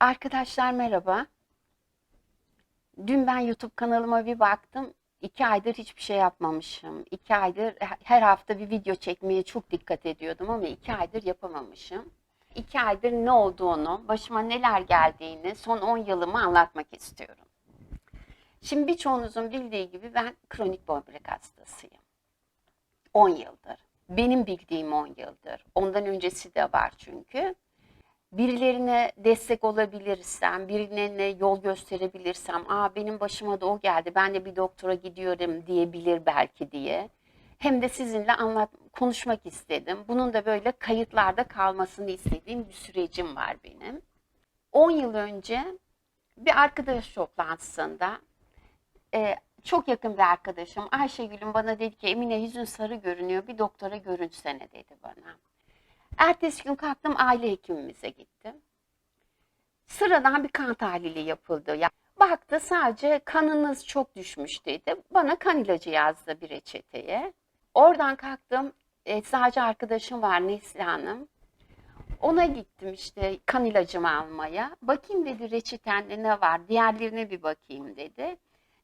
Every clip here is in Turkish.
Arkadaşlar merhaba. Dün ben YouTube kanalıma bir baktım. İki aydır hiçbir şey yapmamışım. İki aydır her hafta bir video çekmeye çok dikkat ediyordum ama iki aydır yapamamışım. İki aydır ne olduğunu, başıma neler geldiğini, son 10 yılımı anlatmak istiyorum. Şimdi birçoğunuzun bildiği gibi ben kronik böbrek hastasıyım. 10 yıldır. Benim bildiğim 10 yıldır. Ondan öncesi de var çünkü birilerine destek olabilirsem, birilerine yol gösterebilirsem, aa benim başıma da o geldi, ben de bir doktora gidiyorum diyebilir belki diye. Hem de sizinle anlat, konuşmak istedim. Bunun da böyle kayıtlarda kalmasını istediğim bir sürecim var benim. 10 yıl önce bir arkadaş toplantısında e, çok yakın bir arkadaşım Ayşegül'ün bana dedi ki Emine yüzün sarı görünüyor bir doktora görünsene dedi bana. Ertesi gün kalktım aile hekimimize gittim. Sıradan bir kan tahlili yapıldı. Ya, baktı sadece kanınız çok düşmüş dedi. Bana kan ilacı yazdı bir reçeteye. Oradan kalktım eczacı arkadaşım var Nesli Hanım. Ona gittim işte kan ilacımı almaya. Bakayım dedi reçetende ne var diğerlerine bir bakayım dedi.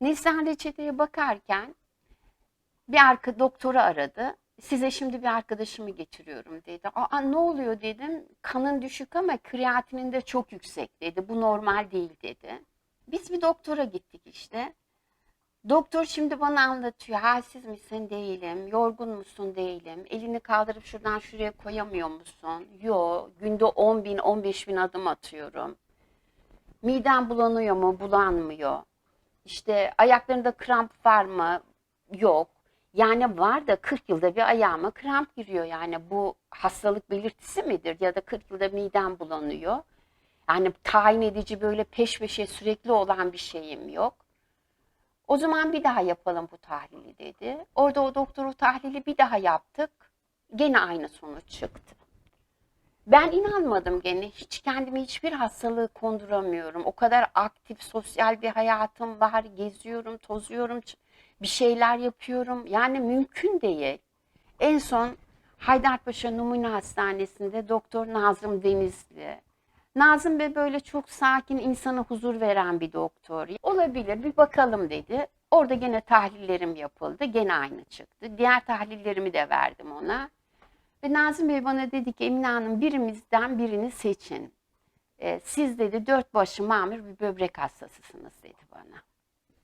Neslihan reçeteye bakarken bir arka doktoru aradı size şimdi bir arkadaşımı getiriyorum dedi. Aa ne oluyor dedim. Kanın düşük ama kreatinin de çok yüksek dedi. Bu normal değil dedi. Biz bir doktora gittik işte. Doktor şimdi bana anlatıyor. Halsiz misin? Değilim. Yorgun musun? Değilim. Elini kaldırıp şuradan şuraya koyamıyor musun? Yo. Günde 10 bin, 15 bin adım atıyorum. Miden bulanıyor mu? Bulanmıyor. İşte ayaklarında kramp var mı? Yok. Yani var da 40 yılda bir ayağıma kramp giriyor. Yani bu hastalık belirtisi midir? Ya da 40 yılda midem bulanıyor. Yani tayin edici böyle peş peşe sürekli olan bir şeyim yok. O zaman bir daha yapalım bu tahlili dedi. Orada o doktoru tahlili bir daha yaptık. Gene aynı sonuç çıktı. Ben inanmadım gene. Hiç kendimi hiçbir hastalığı konduramıyorum. O kadar aktif sosyal bir hayatım var. Geziyorum, tozuyorum, bir şeyler yapıyorum. Yani mümkün değil. En son Haydarpaşa Numune Hastanesi'nde Doktor Nazım Denizli. Nazım Bey böyle çok sakin, insana huzur veren bir doktor. Olabilir, bir bakalım dedi. Orada gene tahlillerim yapıldı. Gene aynı çıktı. Diğer tahlillerimi de verdim ona. Ve Nazım Bey bana dedi ki Emine Hanım birimizden birini seçin. Ee, siz dedi dört başı mamur bir böbrek hastasısınız dedi bana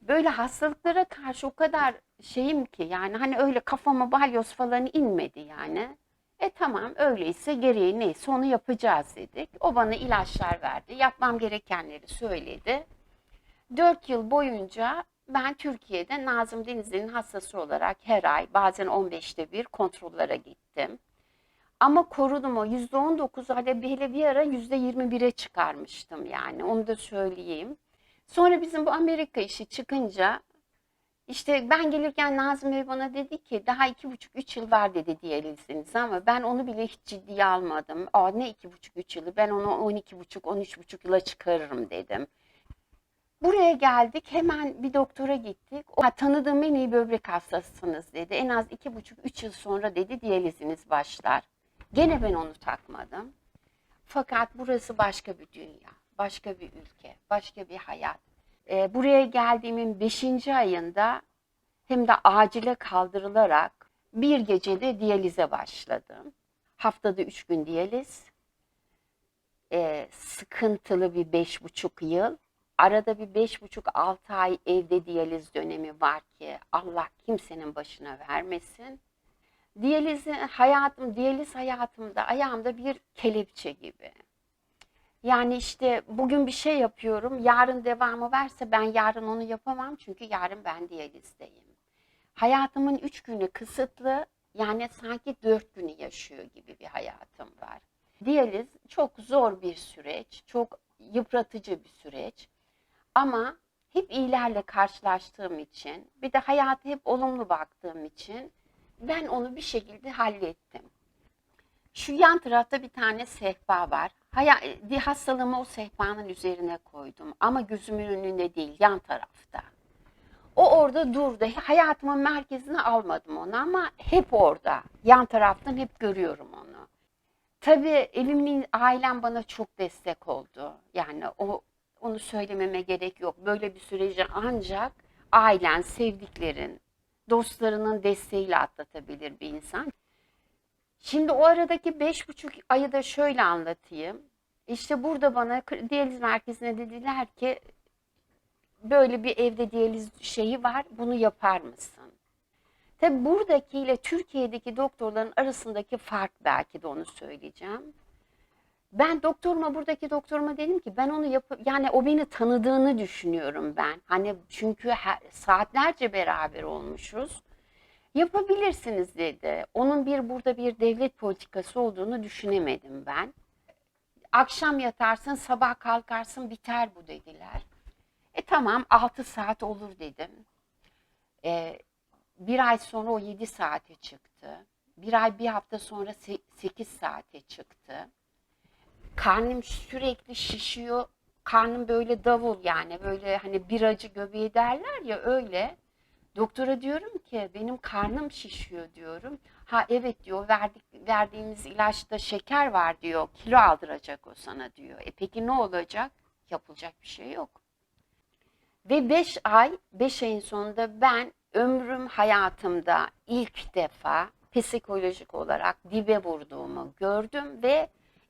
böyle hastalıklara karşı o kadar şeyim ki yani hani öyle kafama balyoz falan inmedi yani. E tamam öyleyse gereği neyse onu yapacağız dedik. O bana ilaçlar verdi. Yapmam gerekenleri söyledi. Dört yıl boyunca ben Türkiye'de Nazım Denizli'nin hastası olarak her ay bazen 15'te bir kontrollere gittim. Ama korudum o %19 hele bir, bir ara %21'e çıkarmıştım yani onu da söyleyeyim. Sonra bizim bu Amerika işi çıkınca işte ben gelirken Nazım Bey bana dedi ki daha iki buçuk üç yıl var dedi diyaliziniz ama ben onu bile hiç ciddiye almadım. Aa ne iki buçuk üç yılı ben onu on iki buçuk on üç buçuk yıla çıkarırım dedim. Buraya geldik hemen bir doktora gittik. O tanıdığım en iyi böbrek hastasısınız dedi. En az iki buçuk üç yıl sonra dedi diyaliziniz başlar. Gene ben onu takmadım. Fakat burası başka bir dünya başka bir ülke, başka bir hayat. E, buraya geldiğimin 5. ayında hem de acile kaldırılarak bir gecede diyalize başladım. Haftada 3 gün diyaliz. E, sıkıntılı bir beş buçuk yıl. Arada bir beş buçuk altı ay evde diyaliz dönemi var ki Allah kimsenin başına vermesin. Diyalizi hayatım, diyaliz hayatımda ayağımda bir kelepçe gibi. Yani işte bugün bir şey yapıyorum, yarın devamı verse ben yarın onu yapamam çünkü yarın ben diyalizdeyim. Hayatımın üç günü kısıtlı, yani sanki dört günü yaşıyor gibi bir hayatım var. Diyaliz çok zor bir süreç, çok yıpratıcı bir süreç. Ama hep iyilerle karşılaştığım için, bir de hayata hep olumlu baktığım için ben onu bir şekilde hallettim. Şu yan tarafta bir tane sehpa var. Haya, hastalığımı o sehpanın üzerine koydum ama gözümün önünde değil yan tarafta. O orada durdu. Hayatımın merkezine almadım onu ama hep orada. Yan taraftan hep görüyorum onu. Tabii evimin ailem bana çok destek oldu. Yani o onu söylememe gerek yok. Böyle bir süreci ancak ailen, sevdiklerin, dostlarının desteğiyle atlatabilir bir insan. Şimdi o aradaki beş buçuk ayı da şöyle anlatayım. İşte burada bana diyaliz merkezine dediler ki böyle bir evde diyaliz şeyi var, bunu yapar mısın? Tabi buradakiyle Türkiye'deki doktorların arasındaki fark belki de onu söyleyeceğim. Ben doktoruma buradaki doktoruma dedim ki ben onu yap yani o beni tanıdığını düşünüyorum ben. Hani çünkü her- saatlerce beraber olmuşuz. Yapabilirsiniz dedi. Onun bir burada bir devlet politikası olduğunu düşünemedim ben. Akşam yatarsın, sabah kalkarsın biter bu dediler. E tamam 6 saat olur dedim. E, bir ay sonra o 7 saate çıktı. Bir ay bir hafta sonra 8 saate çıktı. Karnım sürekli şişiyor. Karnım böyle davul yani böyle hani biracı göbeği derler ya öyle. Doktora diyorum ki benim karnım şişiyor diyorum. Ha evet diyor verdik, verdiğimiz ilaçta şeker var diyor. Kilo aldıracak o sana diyor. E peki ne olacak? Yapılacak bir şey yok. Ve 5 ay, 5 ayın sonunda ben ömrüm hayatımda ilk defa psikolojik olarak dibe vurduğumu gördüm ve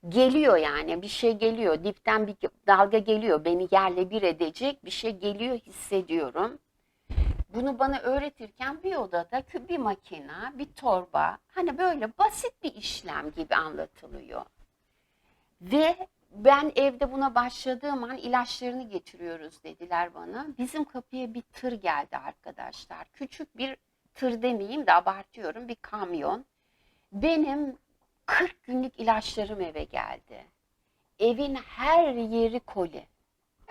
geliyor yani bir şey geliyor. Dipten bir dalga geliyor. Beni yerle bir edecek bir şey geliyor hissediyorum. Bunu bana öğretirken bir odada bir makina, bir torba, hani böyle basit bir işlem gibi anlatılıyor. Ve ben evde buna başladığım an ilaçlarını getiriyoruz dediler bana. Bizim kapıya bir tır geldi arkadaşlar. Küçük bir tır demeyeyim de abartıyorum bir kamyon. Benim 40 günlük ilaçlarım eve geldi. Evin her yeri koli.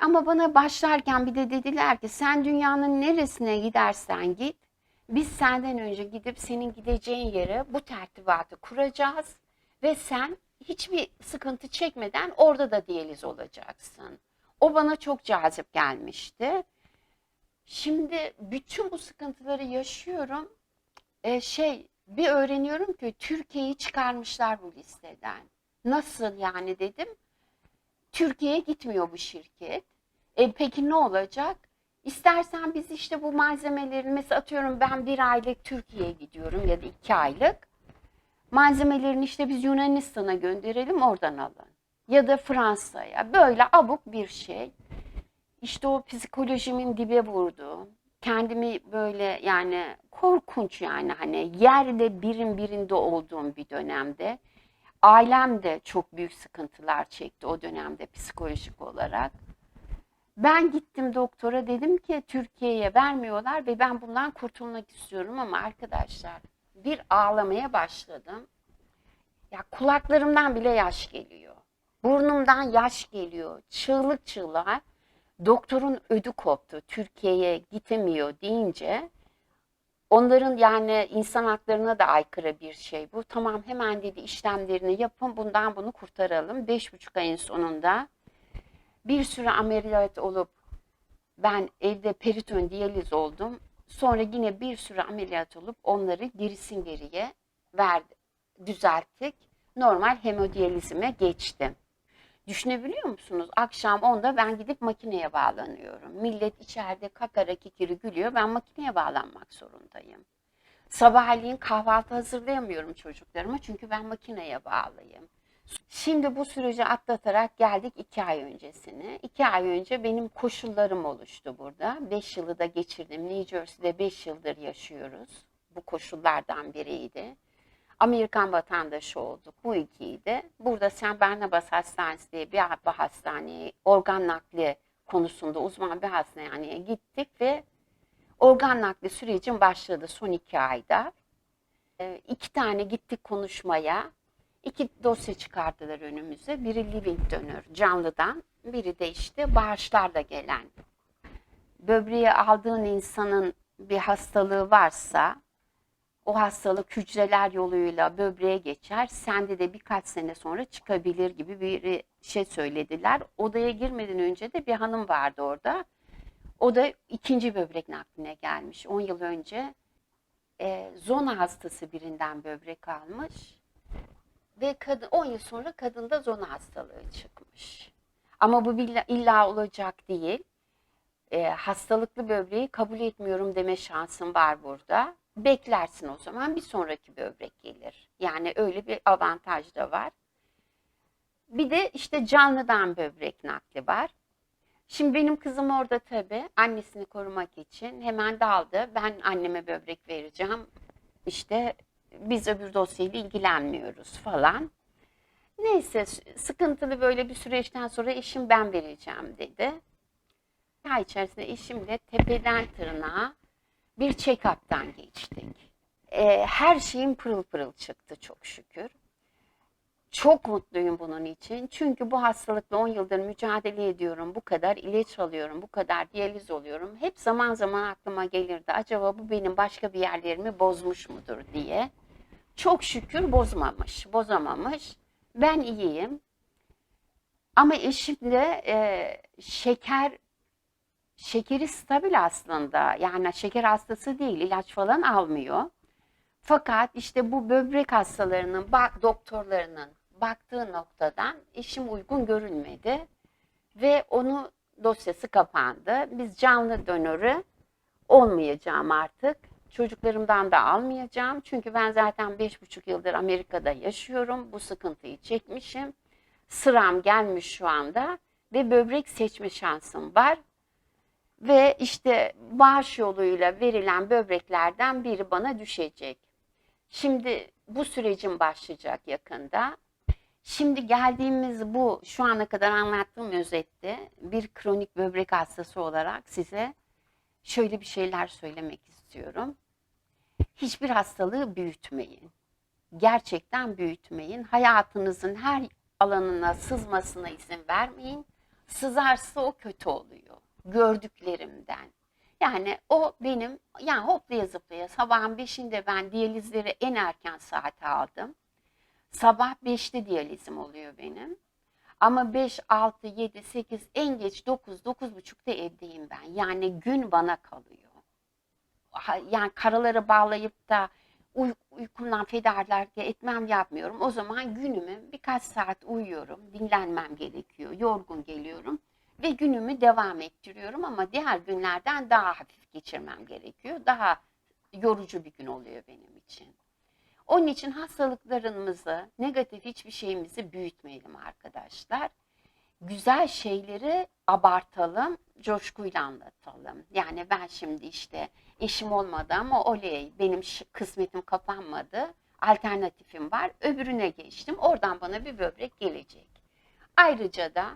Ama bana başlarken bir de dediler ki sen dünyanın neresine gidersen git biz senden önce gidip senin gideceğin yere bu tertibatı kuracağız ve sen hiçbir sıkıntı çekmeden orada da diyaliz olacaksın. O bana çok cazip gelmişti. Şimdi bütün bu sıkıntıları yaşıyorum. Ee, şey bir öğreniyorum ki Türkiye'yi çıkarmışlar bu listeden. Nasıl yani dedim. Türkiye'ye gitmiyor bu şirket. E peki ne olacak? İstersen biz işte bu malzemeleri mesela atıyorum ben bir aylık Türkiye'ye gidiyorum ya da iki aylık. Malzemelerini işte biz Yunanistan'a gönderelim oradan alın. Ya da Fransa'ya. Böyle abuk bir şey. İşte o psikolojimin dibe vurdu. Kendimi böyle yani korkunç yani hani yerde birin birinde olduğum bir dönemde. Ailem de çok büyük sıkıntılar çekti o dönemde psikolojik olarak. Ben gittim doktora dedim ki Türkiye'ye vermiyorlar ve ben bundan kurtulmak istiyorum ama arkadaşlar bir ağlamaya başladım. Ya kulaklarımdan bile yaş geliyor. Burnumdan yaş geliyor. Çığlık çığlığa. Doktorun ödü koptu. Türkiye'ye gitemiyor deyince onların yani insan haklarına da aykırı bir şey bu. Tamam hemen dedi işlemlerini yapın bundan bunu kurtaralım. Beş buçuk ayın sonunda bir süre ameliyat olup ben evde periton diyaliz oldum. Sonra yine bir süre ameliyat olup onları gerisin geriye verdi, düzelttik. Normal hemodiyalizime geçtim. Düşünebiliyor musunuz? Akşam 10'da ben gidip makineye bağlanıyorum. Millet içeride kakara kikiri gülüyor. Ben makineye bağlanmak zorundayım. Sabahleyin kahvaltı hazırlayamıyorum çocuklarıma çünkü ben makineye bağlıyım. Şimdi bu süreci atlatarak geldik iki ay öncesine. İki ay önce benim koşullarım oluştu burada. Beş yılı da geçirdim. New Jersey'de beş yıldır yaşıyoruz. Bu koşullardan biriydi. Amerikan vatandaşı olduk. Bu ikiydi. Burada St. Barnabas Hastanesi diye bir hastaneye organ nakli konusunda uzman bir hastaneye gittik ve organ nakli sürecim başladı son iki ayda. Ee, iki tane gittik konuşmaya. İki dosya çıkardılar önümüze. Biri living donor canlıdan, biri de işte bağışlarla gelen. Böbreği aldığın insanın bir hastalığı varsa o hastalık hücreler yoluyla böbreğe geçer. Sende de birkaç sene sonra çıkabilir gibi bir şey söylediler. Odaya girmeden önce de bir hanım vardı orada. O da ikinci böbrek nakline gelmiş. 10 yıl önce e, zona hastası birinden böbrek almış Ve kadın 10 yıl sonra kadında zona hastalığı çıkmış. Ama bu illa, illa olacak değil. Ee, hastalıklı böbreği kabul etmiyorum deme şansın var burada. Beklersin o zaman bir sonraki böbrek gelir. Yani öyle bir avantaj da var. Bir de işte canlıdan böbrek nakli var. Şimdi benim kızım orada tabii annesini korumak için hemen daldı. Ben anneme böbrek vereceğim. İşte biz öbür dosyayla ilgilenmiyoruz falan. Neyse sıkıntılı böyle bir süreçten sonra eşim ben vereceğim dedi. Ay içerisinde eşimle tepeden tırnağa bir check-up'tan geçtik. Ee, her şeyim pırıl pırıl çıktı çok şükür. Çok mutluyum bunun için. Çünkü bu hastalıkla 10 yıldır mücadele ediyorum. Bu kadar ilaç alıyorum, bu kadar diyaliz oluyorum. Hep zaman zaman aklıma gelirdi. Acaba bu benim başka bir yerlerimi bozmuş mudur diye. Çok şükür bozmamış, bozamamış. Ben iyiyim. Ama eşim de e, şeker şekeri stabil aslında. Yani şeker hastası değil, ilaç falan almıyor. Fakat işte bu böbrek hastalarının bak doktorlarının baktığı noktadan eşim uygun görünmedi ve onu dosyası kapandı. Biz canlı donörü olmayacağım artık. Çocuklarımdan da almayacağım. Çünkü ben zaten beş buçuk yıldır Amerika'da yaşıyorum. Bu sıkıntıyı çekmişim. Sıram gelmiş şu anda ve böbrek seçme şansım var. Ve işte bağış yoluyla verilen böbreklerden biri bana düşecek. Şimdi bu sürecin başlayacak yakında. Şimdi geldiğimiz bu şu ana kadar anlattığım özette bir kronik böbrek hastası olarak size şöyle bir şeyler söylemek istiyorum. Hiçbir hastalığı büyütmeyin. Gerçekten büyütmeyin. Hayatınızın her alanına sızmasına izin vermeyin. Sızarsa o kötü oluyor. Gördüklerimden. Yani o benim yani hoplaya zıplaya sabahın beşinde ben diyalizleri en erken saate aldım. Sabah 5'te diyalizim oluyor benim. Ama 5, 6, 7, 8 en geç 9, 9.30'da evdeyim ben. Yani gün bana kalıyor. Yani karaları bağlayıp da uy uykumdan fedakarlık etmem yapmıyorum. O zaman günümü birkaç saat uyuyorum. Dinlenmem gerekiyor. Yorgun geliyorum. Ve günümü devam ettiriyorum ama diğer günlerden daha hafif geçirmem gerekiyor. Daha yorucu bir gün oluyor benim için. Onun için hastalıklarımızı, negatif hiçbir şeyimizi büyütmeyelim arkadaşlar. Güzel şeyleri abartalım, coşkuyla anlatalım. Yani ben şimdi işte eşim olmadı ama oley benim kısmetim kapanmadı. Alternatifim var. Öbürüne geçtim. Oradan bana bir böbrek gelecek. Ayrıca da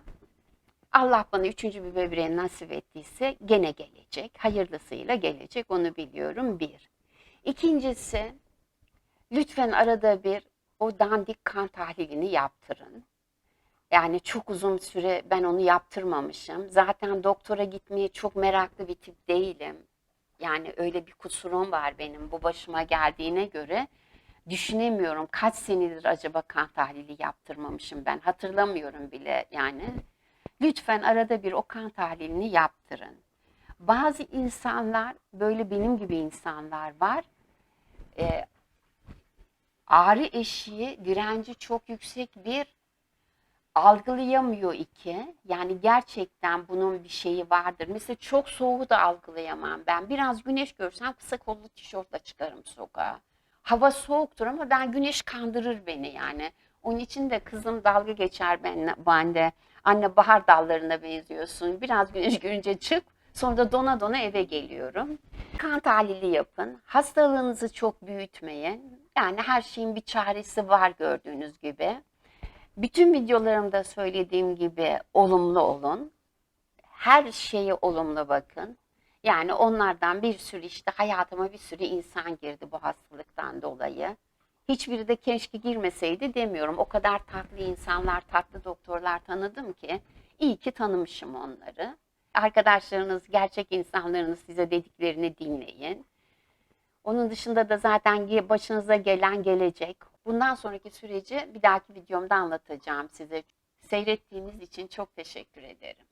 Allah bana üçüncü bir böbreği nasip ettiyse gene gelecek. Hayırlısıyla gelecek onu biliyorum bir. İkincisi lütfen arada bir o dandik kan tahlilini yaptırın. Yani çok uzun süre ben onu yaptırmamışım. Zaten doktora gitmeye çok meraklı bir tip değilim. Yani öyle bir kusurum var benim bu başıma geldiğine göre. Düşünemiyorum kaç senedir acaba kan tahlili yaptırmamışım ben. Hatırlamıyorum bile yani. Lütfen arada bir o kan tahlilini yaptırın. Bazı insanlar, böyle benim gibi insanlar var. E, ağrı eşiği, direnci çok yüksek bir algılayamıyor iki. Yani gerçekten bunun bir şeyi vardır. Mesela çok soğuğu da algılayamam ben. Biraz güneş görsem kısa kollu tişörtle çıkarım sokağa. Hava soğuktur ama ben güneş kandırır beni yani. Onun için de kızım dalga geçer benimle, bende. Anne bahar dallarına benziyorsun. Biraz güneş görünce çık. Sonra da dona dona eve geliyorum. Kan tahlili yapın. Hastalığınızı çok büyütmeyin. Yani her şeyin bir çaresi var gördüğünüz gibi. Bütün videolarımda söylediğim gibi olumlu olun. Her şeye olumlu bakın. Yani onlardan bir sürü işte hayatıma bir sürü insan girdi bu hastalıktan dolayı. Hiçbiri de keşke girmeseydi demiyorum. O kadar tatlı insanlar, tatlı doktorlar tanıdım ki iyi ki tanımışım onları. Arkadaşlarınız, gerçek insanlarınız size dediklerini dinleyin. Onun dışında da zaten başınıza gelen gelecek. Bundan sonraki süreci bir dahaki videomda anlatacağım size. Seyrettiğiniz için çok teşekkür ederim.